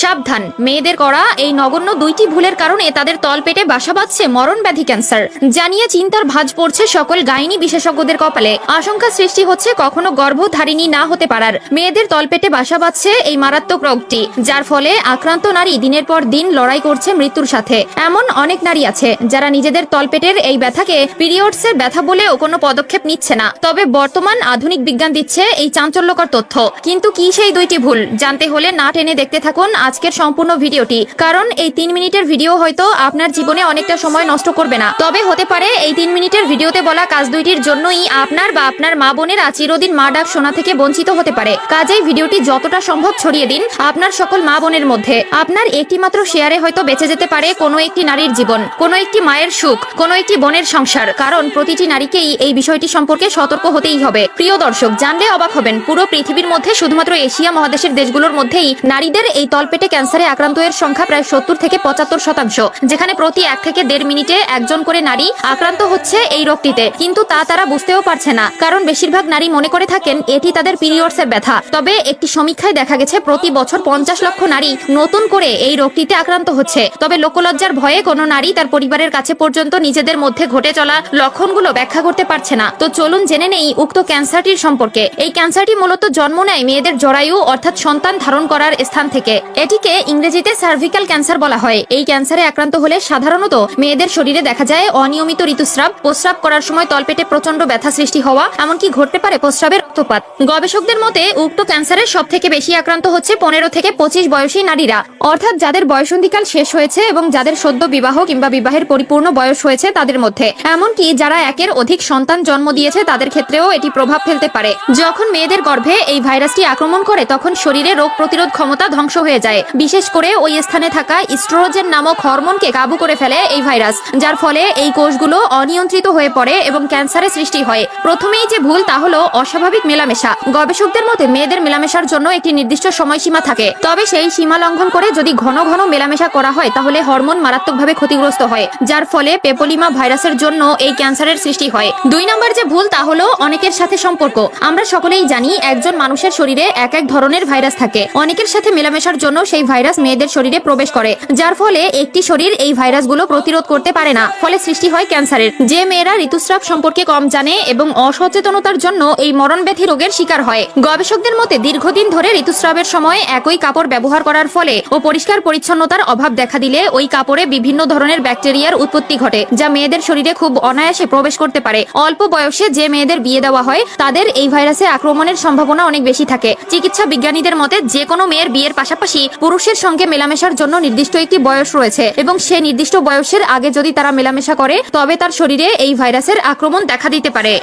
সাবধান। মেয়েদের করা এই নগণ্য দুইটি ভুলের কারণে তাদের তলপেটে বাসা বাঁধছে মরণ ব্যাধি ক্যান্সার। জানিয়ে চিন্তার ভাঁজ পড়ছে সকল গাইনি বিশেষজ্ঞদের কপালে। আশঙ্কা সৃষ্টি হচ্ছে কখনো গর্ভধারিণী না হতে পারার। মেয়েদের তলপেটে বাসা বাঁধছে এই মারাত্মক রোগটি, যার ফলে আক্রান্ত নারী দিনের পর দিন লড়াই করছে মৃত্যুর সাথে। এমন অনেক নারী আছে, যারা নিজেদের তলপেটের এই ব্যথাকে পিরিয়ডসের ব্যথা বলেও কোনো পদক্ষেপ নিচ্ছে না। তবে বর্তমান আধুনিক বিজ্ঞান দিচ্ছে এই চাঞ্চল্যকর তথ্য। কিন্তু কি সেই দুইটি ভুল? জানতে হলে না টেনে দেখতে থাকুন আজকের সম্পূর্ণ ভিডিওটি, কারণ এই তিন মিনিটের ভিডিও হয়তো আপনার জীবনে অনেকটা সময় নষ্ট করবে না। তবে হতে পারে এই তিন মিনিটের ভিডিওতে বলা কাজ দুইটির জন্যই আপনার বা আপনার মা বোনের চিরদিন মা ডাক শোনা থেকে বঞ্চিত হতে পারে। কাজেই ভিডিওটি যতটা সম্ভব ছড়িয়ে দিন আপনার সকল মা বোনের মধ্যে। আপনার একটি মাত্র শেয়ারে হয়তো বেঁচে যেতে পারে কোনো একটি নারীর জীবন, কোনো একটি মায়ের সুখ, কোনো একটি বোনের সংসার, কারণ প্রতিটি নারীকেই এই বিষয়টি সম্পর্কে সতর্ক হতেই হবে। প্রিয় দর্শক, জানলে অবাক হবেন, পুরো পৃথিবীর মধ্যে শুধুমাত্র এশিয়া মহাদেশের দেশগুলোর মধ্যেই নারীদের এই তলপেটে ক্যান্সারে আক্রান্ত এর সংখ্যা প্রায় সত্তর থেকে পঁচাত্তর শতাংশ, যেখানে প্রতি এক থেকে দেড় মিনিটে একজন করে নারী আক্রান্ত হচ্ছে এই রোগটিতে। কিন্তু তা তারা বুঝতেও পারছে না, কারণ বেশিরভাগ নারী মনে করে থাকেন এটি তাদের পিরিয়ডস এর ব্যথা। তবে একটি সমীক্ষায় দেখা গেছে, প্রতি বছর পঞ্চাশ লক্ষ নারী নতুন করে এই রোগটিতে আক্রান্ত হচ্ছে। তবে লোকলজ্জার ভয়ে কোনো নারী তার পরিবারের কাছে পর্যন্ত নিজেদের মধ্যে ঘটে চলা লক্ষণগুলো ব্যাখ্যা করতে পারছে না। তো চলুন জেনে নেই উক্ত ক্যান্সারটির সম্পর্কে। এই ক্যান্সারটি মূলত জন্ম নেয় মেয়েদের জরায়ু, অর্থাৎ সন্তান ধারণ করার স্থান থেকে। এটিকে ইংরেজিতে সার্ভিক্যাল ক্যান্সার বলা হয়। এই ক্যান্সারে আক্রান্ত হলে সাধারণত মেয়েদের শরীরে দেখা যায় অনিয়মিত ঋতুস্রাব, প্রস্রাব করার সময় তলপেটে প্রচণ্ড ব্যথা সৃষ্টি হওয়া, এমনকি ঘটতে পারে প্রস্রাবের রক্তপাত। গবেষকদের মতে, উক্ত ক্যান্সারের সব থেকে বেশি আক্রান্ত হচ্ছে পনেরো থেকে পঁচিশ বয়সী নারীরা। অর্থাৎ যাদের বয়সন্ধিকাল শেষ হয়েছে এবং যাদের সদ্য বিবাহ কিংবা বিবাহের পরিপূর্ণ বয়স হয়েছে তাদের মধ্যে। এমনকি যারা একের অধিক সন্তান জন্ম দিয়েছে তাদের ক্ষেত্রেও এটি প্রভাব ফেলতে পারে। যখন মেয়েদের গর্ভে এই ভাইরাসটি আক্রমণ করে, তখন শরীরে রোগ প্রতিরোধ ক্ষমতা ধ্বংস হয়ে যায়। বিশেষ করে ওই স্থানে থাকা ইস্ট্রোজেন নামক হরমোনকে কাবু করে ফেলে এই ভাইরাস, যার ফলে এই কোষগুলো অনিয়ন্ত্রিত হয়ে পড়ে এবং ক্যান্সারের সৃষ্টি হয়। প্রথমেই যে ভুল তা হলো অস্বাভাবিক মেলামেশা। গবেষকদের মতে, মেয়েদের মেলামেশার জন্য একটি নির্দিষ্ট সময়সীমা থাকে। তবে সেই সীমা লঙ্ঘন করে যদি ঘন ঘন মেলামেশা করা হয়, তাহলে হরমোন মারাত্মকভাবে ক্ষতিগ্রস্ত হয়, যার ফলে পেপোলিমা ভাইরাসের জন্য এই ক্যান্সারের সৃষ্টি হয়। দুই নম্বর যে ভুল, তা হলো অনেকের সাথে সম্পর্ক। আমরা সকলেই জানি, একজন মানুষের শরীরে এক এক ধরনের ভাইরাস থাকে। অনেকের সাথে মেলামেশার জন্য সেই ভাইরাস মেয়েদের শরীরে প্রবেশ করে, যার ফলে একটি শরীর এই ভাইরাসগুলো প্রতিরোধ করতে পারে না, ফলে সৃষ্টি হয় ক্যান্সারের। যে মেয়েরা ঋতুস্রাব সম্পর্কে কম জানে এবং অসচেতনতার জন্য এই মরণ ব্যাধি রোগের শিকার হয়। গবেষকদের মতে, দীর্ঘদিন ধরে ঋতুস্রাবের সময় একই কাপড় ব্যবহার করার ফলে ও পরিষ্কার পরিচ্ছন্নতার অভাব দেখা দিলে ওই কাপড়ে বিভিন্ন ধরনের ব্যাকটেরিয়ার উৎপত্তি ঘটে, যা মেয়েদের শরীরে খুব অনায়াসে প্রবেশ করতে পারে। অল্প বয়সে যে মেয়েদের বিয়ে দেওয়া হয়, তাদের এই ভাইরাসে আক্রমণের সম্ভাবনা অনেক বেশি থাকে। চিকিৎসা বিজ্ঞানীদের মতে, যে কোনো মেয়ের বিয়ের পাশাপাশি পুরুষের সঙ্গে মেলামেশার জন্য নির্দিষ্ট একটি বয়স রয়েছে এবং সে নির্দিষ্ট বয়সের আগে যদি তারা মেলামেশা করে, তবে তার শরীরে এই ভাইরাসের আক্রমণ দেখা দিতে পারে।